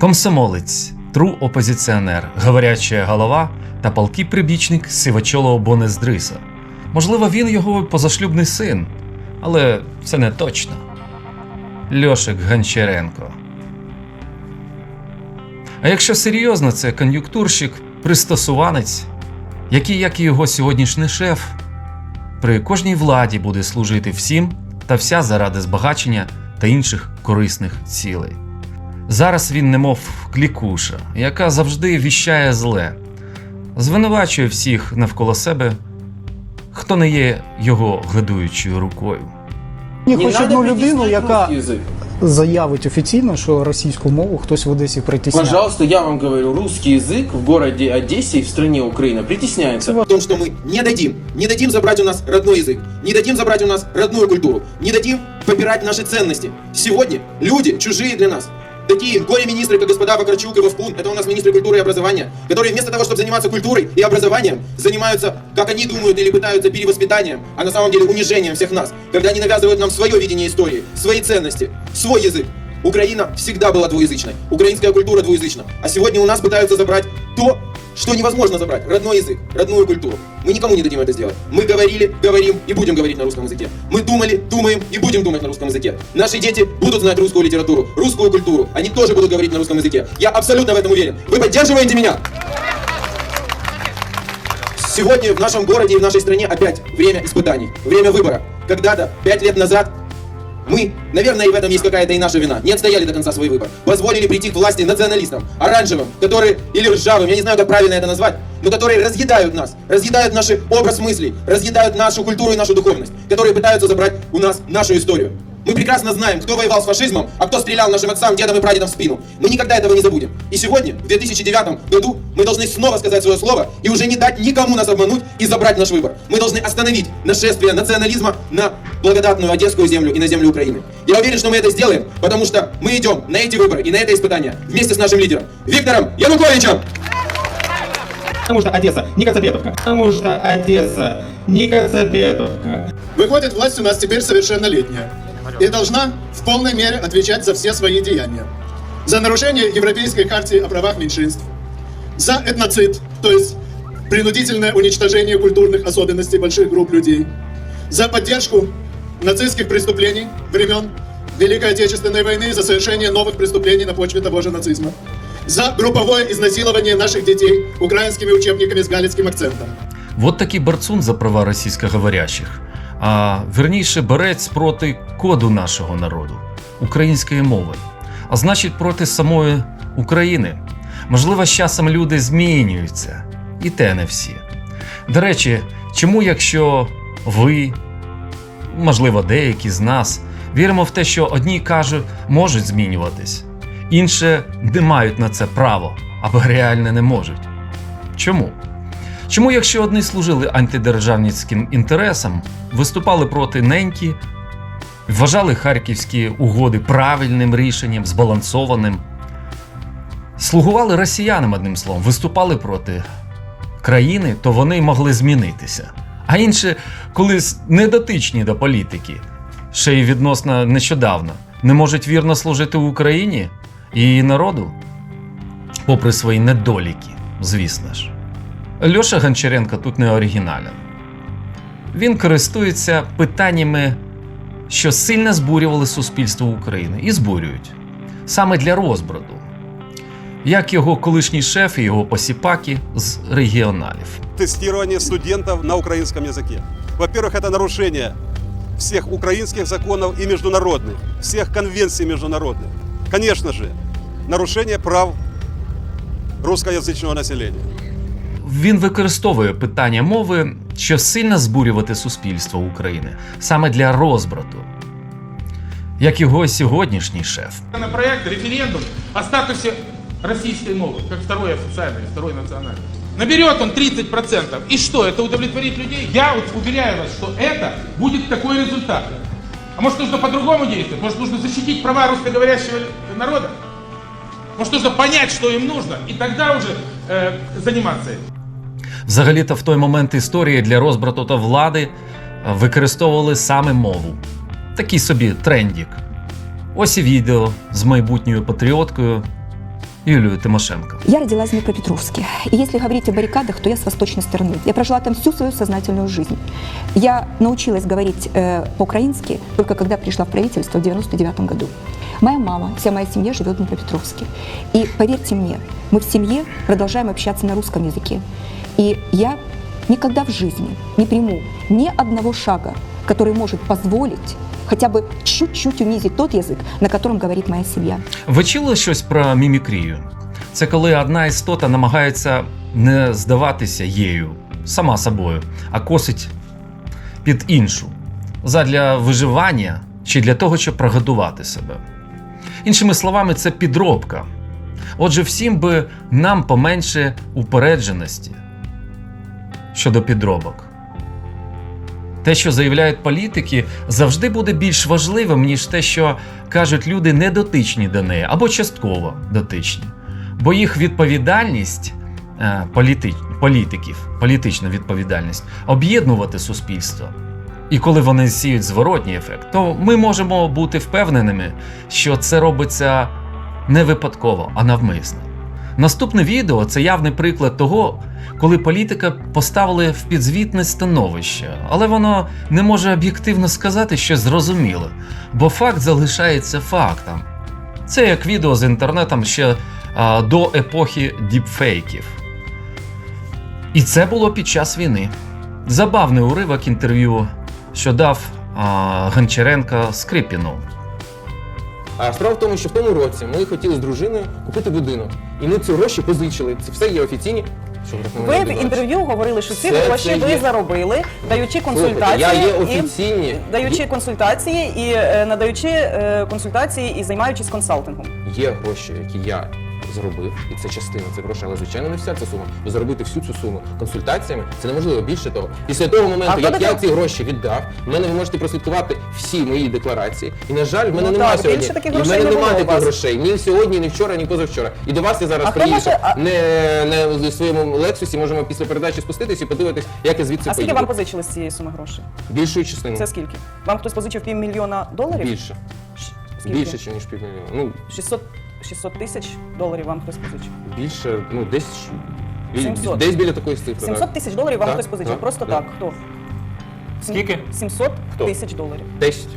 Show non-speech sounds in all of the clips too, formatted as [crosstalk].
Комсомолець, тру опозиціонер, говоряча голова та палкий прибічник сивочолого Бонездриса. Можливо, він його позашлюбний син, але це не точно. Льошик Гончаренко. А якщо серйозно, це кон'юнктурщик, пристосуванець, який, як і його сьогоднішній шеф, при кожній владі буде служити всім та вся заради збагачення та інших корисних цілей. Зараз він немов клікуша, яка завжди віщає зле, звинувачує всіх навколо себе, хто не є його годуючою рукою. Мені хоч одну людину, притесняти яка русский язык. заявить офіційно, що російську мову хтось в Одесі притісняє. Пожалуйста, я вам говорю, русский язык в городе Одессе и в стране Украина притесняется. в том, что мы не дадим, не дадим забрать у нас родной язык, не дадим забрать у нас родную культуру, не дадим попирать наши ценности. Сегодня люди чужие для нас. Такие горе-министры, как господа Вакарчук и Вовкун, это у нас министры культуры и образования, которые вместо того, чтобы заниматься культурой и образованием, занимаются, как они думают, или пытаются перевоспитанием, а на самом деле унижением всех нас, когда они навязывают нам свое видение истории, свои ценности, свой язык. Украина всегда была двуязычной, украинская культура двуязычна, а сегодня у нас пытаются забрать то, что невозможно забрать, родной язык, родную культуру. Мы никому не дадим это сделать. Мы говорили, говорим и будем говорить на русском языке. Мы думали, думаем и будем думать на русском языке. Наши дети будут знать русскую литературу, русскую культуру. Они тоже будут говорить на русском языке. Я абсолютно в этом уверен. Вы поддерживаете меня? Сегодня в нашем городе и в нашей стране опять время испытаний, время выбора. Когда-то, пять лет назад, мы, наверное, и в этом есть какая-то и наша вина, не отстояли до конца свой выбор. Позволили прийти к власти националистам, оранжевым, которые, или ржавым, я не знаю, как правильно это назвать, но которые разъедают нас, разъедают наш образ мыслей, разъедают нашу культуру и нашу духовность, которые пытаются забрать у нас нашу историю. Мы прекрасно знаем, кто воевал с фашизмом, а кто стрелял нашим отцам, дедам и прадедам в спину. Мы никогда этого не забудем. И сегодня, в 2009 году, мы должны снова сказать свое слово и уже не дать никому нас обмануть и забрать наш выбор. Мы должны остановить нашествие национализма на благодатную Одесскую землю и на землю Украины. Я уверен, что мы это сделаем, потому что мы идем на эти выборы и на это испытание вместе с нашим лидером Виктором Януковичем. Потому что Одесса не Коцапетовка. Потому что Одесса не Коцапетовка. Выходит, власть у нас теперь совершеннолетняя и должна в полной мере отвечать за все свои деяния. За нарушение Европейской хартии о правах меньшинств, за этноцид, то есть принудительное уничтожение культурных особенностей больших групп людей, за поддержку нацистских преступлений времен Великой Отечественной войны и за совершение новых преступлений на почве того же нацизма, за групповое изнасилование наших детей украинскими учебниками с галицким акцентом, Вот такий борцун за права російськоговорящих, а верніше борець проти коду нашого народу, української мови, а значить проти самої України. Можливо, з часом люди змінюються, і те не всі. До речі, чому, якщо ви, можливо, деякі з нас, віримо в те, що одні кажуть, можуть змінюватись, інші не мають на це право або реально не можуть. Чому? Чому, якщо одні служили антидержавницьким інтересам, виступали проти неньки, вважали харківські угоди правильним рішенням, збалансованим, слугували росіянам одним словом, виступали проти країни, то вони могли змінитися. А інші, коли недотичні до політики, ще й відносно нещодавно, не можуть вірно служити Україні і її народу, попри свої недоліки, звісно ж. Льоша Гончаренко тут не оригінален. Він користується питаннями, що сильно збурювали суспільство України і збурюють саме для розброду, як його колишній шеф і його посіпаки з регіоналів. тестирование студентов на украинском языке. Во-первых, это нарушение всех украинских законов и международных, всех конвенций международных. Конечно же, нарушение прав русскоязычного населения. Він використовує питання мови, щоб сильно збурювати суспільство України саме для розбрату, як його сьогоднішній шеф. законопроект, референдум о статусе российской мовы, как второй официальный, второй национальный. Наберет он 30%. И что, это удовлетворит людей? Я вот уверяю вас, что это будет такой результат. А может нужно по-другому действовать? Может нужно защитить права русскоговорящего народа? Может нужно понять, что им нужно, и тогда уже э, заниматься этим? Взагалі-то в той момент історії для розбрату та влади е, використовували саме мову. Такий собі трендік. Ось і відео з майбутньою патріоткою Юлією Тимошенко. Я родилась в Днепропетровске. И если говорить о баррикадах, то я с восточной стороны. Я прожила там всю свою сознательную жизнь. Я научилась говорить э, по-украински только когда пришла в правительство в 99 году. Моя мама, вся моя семья живет в Днепропетровске. И поверьте мне, мы в семье продолжаем общаться на русском языке. И я никогда в жизни не приму ни одного шага, который может позволить хотя бы чуть-чуть унизить тот язык, на котором говорит моя семья. Ви чули щось про мімікрію? Це коли одна істота намагається не здаватися єю, сама собою, а косить під іншу задля виживання чи для того, щоб прогодувати себе. Іншими словами, це підробка. Отже, всім би нам поменше упередженості щодо підробок. Те, що заявляють політики, завжди буде більш важливим, ніж те, що кажуть люди недотичні до неї або частково дотичні. Бо їх відповідальність е, політи, політиків, політична відповідальність об'єднувати суспільство. І коли вони сіють зворотній ефект, то ми можемо бути впевненими, що це робиться не випадково, а навмисно. Наступне відео це явний приклад того, коли політика поставили в підзвітне становище, але воно не може об'єктивно сказати щось зрозуміле, бо факт залишається фактом. Це як відео з інтернетом ще а, до епохи діпфейків. І це було під час війни. Забавний уривок інтерв'ю, що дав а, Гончаренка Скрипіну. А справа в тому, що в тому році ми хотіли з дружиною купити будинок. І ми ці гроші позичили. Це все є офіційні. Що ви в інтерв'ю говорили, що ці Все гроші це ви є. заробили, даючи консультації я є і даючи консультації і е, надаючи е, консультації і займаючись консалтингом. Є гроші, які я заробив, і це частина цих грошей, але звичайно не вся ця сума. Бо заробити всю цю суму консультаціями це неможливо. Більше того, після того А моменту, хто як таке? я ці гроші віддав, в мене ви можете прослідкувати всі мої декларації. І на жаль, в мене Ну немає так, сьогодні. більше таких і в грошей мене не було немає у таких вас. грошей ні сьогодні, ні вчора, ні позавчора. І до вас я зараз А хто приїхав може- а- не, не в своєму лексусі. Можемо після передачі спуститись і подивитись, як я звідси А скільки поїду. вам позичили з цієї суми грошей? Більшою частиною. Це скільки? Вам хтось позичив півмільйона доларів? Більше. Скільки? Більше, ніж півмільйона. Ну, 600, 600 тисяч доларів вам хтось позичив. більше, ну десь. бі- 700. Десь біля такої цифри. 700 так. тисяч доларів вам Так, хтось позичив. так, Просто так. так. Хто? Сім- Скільки? 700 Хто? тисяч доларів. Десять.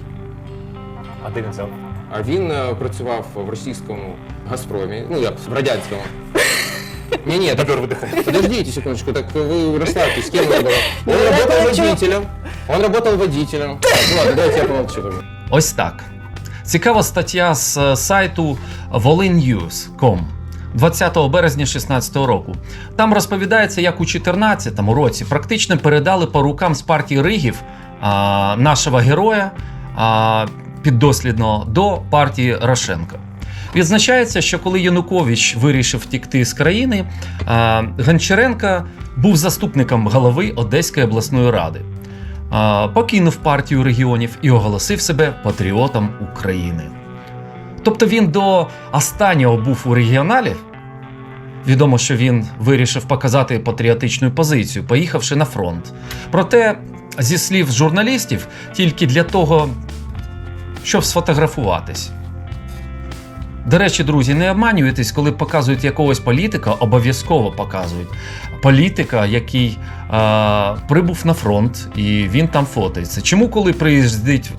А де він взяв? А він е, працював в російському Газпромі, ну як в радянському. [laughs] Не, не, тепер выдыхай. Подождите секундочку, так вы расслабьтесь, кем он [laughs] был? Он работал водителем. Он работал водителем. Так, [laughs] ну ладно, давайте я помолчу. тогда. Ось так. Цікава стаття з е, сайту volinnews.com 20 березня 2016 року. Там розповідається, як у 2014 році практично передали по рукам з партії Ригів а, нашого героя а, піддослідного до партії Рошенка. Відзначається, що коли Янукович вирішив втікти з країни, Гончаренко був заступником голови Одеської обласної ради. Покинув партію регіонів і оголосив себе патріотом України. Тобто він до останнього був у регіоналі. Відомо, що він вирішив показати патріотичну позицію, поїхавши на фронт. Проте, зі слів журналістів, тільки для того, щоб сфотографуватись. До речі, друзі, не обманюйтесь, коли показують якогось політика, обов'язково показують. Політика, який е, прибув на фронт і він там фотається. Чому, коли приїздить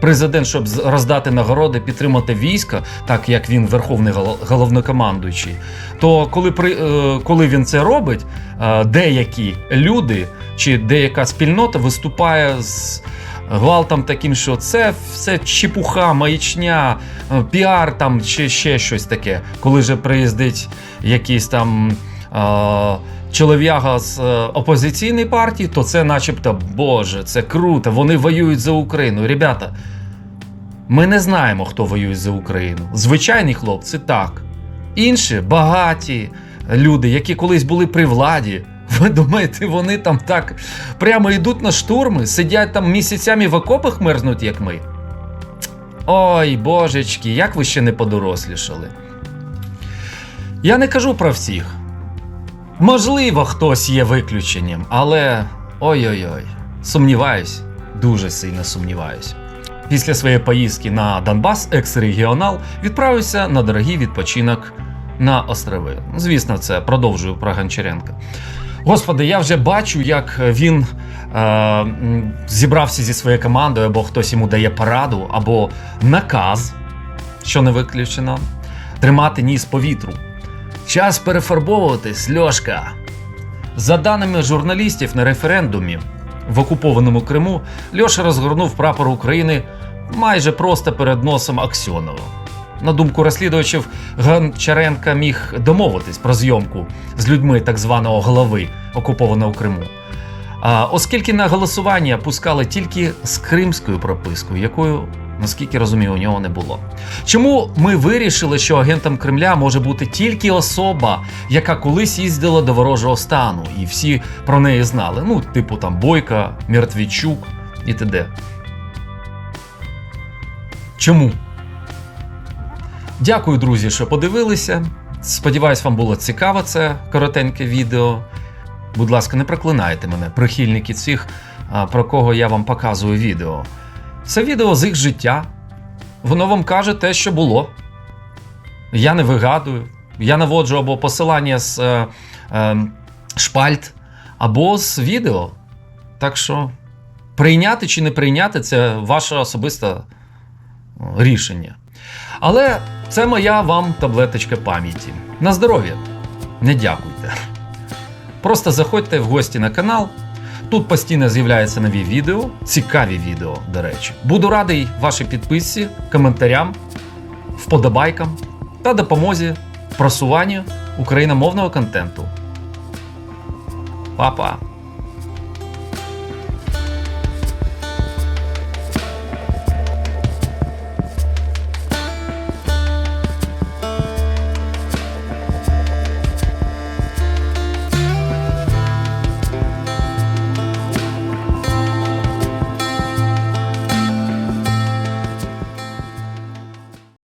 президент, щоб роздати нагороди, підтримати війська, так як він верховний головнокомандуючий, то коли, при, е, коли він це робить, е, деякі люди чи деяка спільнота виступає з гвалтом таким, що це все чепуха, маячня, е, піар там чи ще щось таке. Коли же приїздить якийсь там е, чолов'яга з е, опозиційної партії, то це начебто, боже, це круто, вони воюють за Україну. Ребята, ми не знаємо, хто воює за Україну. Звичайні хлопці так. Інші багаті люди, які колись були при владі. Ви думаєте, вони там так прямо йдуть на штурми, сидять там місяцями в окопах мерзнуть, як ми? Ой, божечки, як ви ще не подорослішали. Я не кажу про всіх. Можливо, хтось є виключенням, але ой-ой-ой, сумніваюсь, дуже сильно сумніваюсь. Після своєї поїздки на Донбас, екс-регіонал, відправився на дорогий відпочинок на острови. Звісно, це продовжую про Гончаренка. Господи, я вже бачу, як він е, зібрався зі своєю командою, або хтось йому дає пораду, або наказ, що не виключено, тримати ніс по вітру. Час перефарбовуватись, Льошка. За даними журналістів на референдумі в окупованому Криму, Льоша розгорнув прапор України майже просто перед носом Аксьонова. На думку розслідувачів, Гончаренка міг домовитись про зйомку з людьми так званого голови окупованого Криму. А, оскільки на голосування пускали тільки з кримською пропискою, якою, наскільки розумію, у нього не було. Чому ми вирішили, що агентом Кремля може бути тільки особа, яка колись їздила до ворожого стану, і всі про неї знали? Ну, типу там Бойка, Мертвічук і т.д. Чому? Дякую, друзі, що подивилися. Сподіваюсь, вам було цікаво це коротеньке відео. Будь ласка, не проклинайте мене, прихильники цих, про кого я вам показую відео. Це відео з їх життя. Воно вам каже те, що було. Я не вигадую. Я наводжу або посилання з е, е, шпальт, або з відео. Так що прийняти чи не прийняти це ваше особисте рішення. Але це моя вам таблеточка пам'яті. На здоров'я. Не дякуйте. Просто заходьте в гості на канал. Тут постійно з'являються нові відео, цікаві відео, до речі. Буду радий вашій підписці, коментарям, вподобайкам та допомозі в просуванні україномовного контенту. Па-па!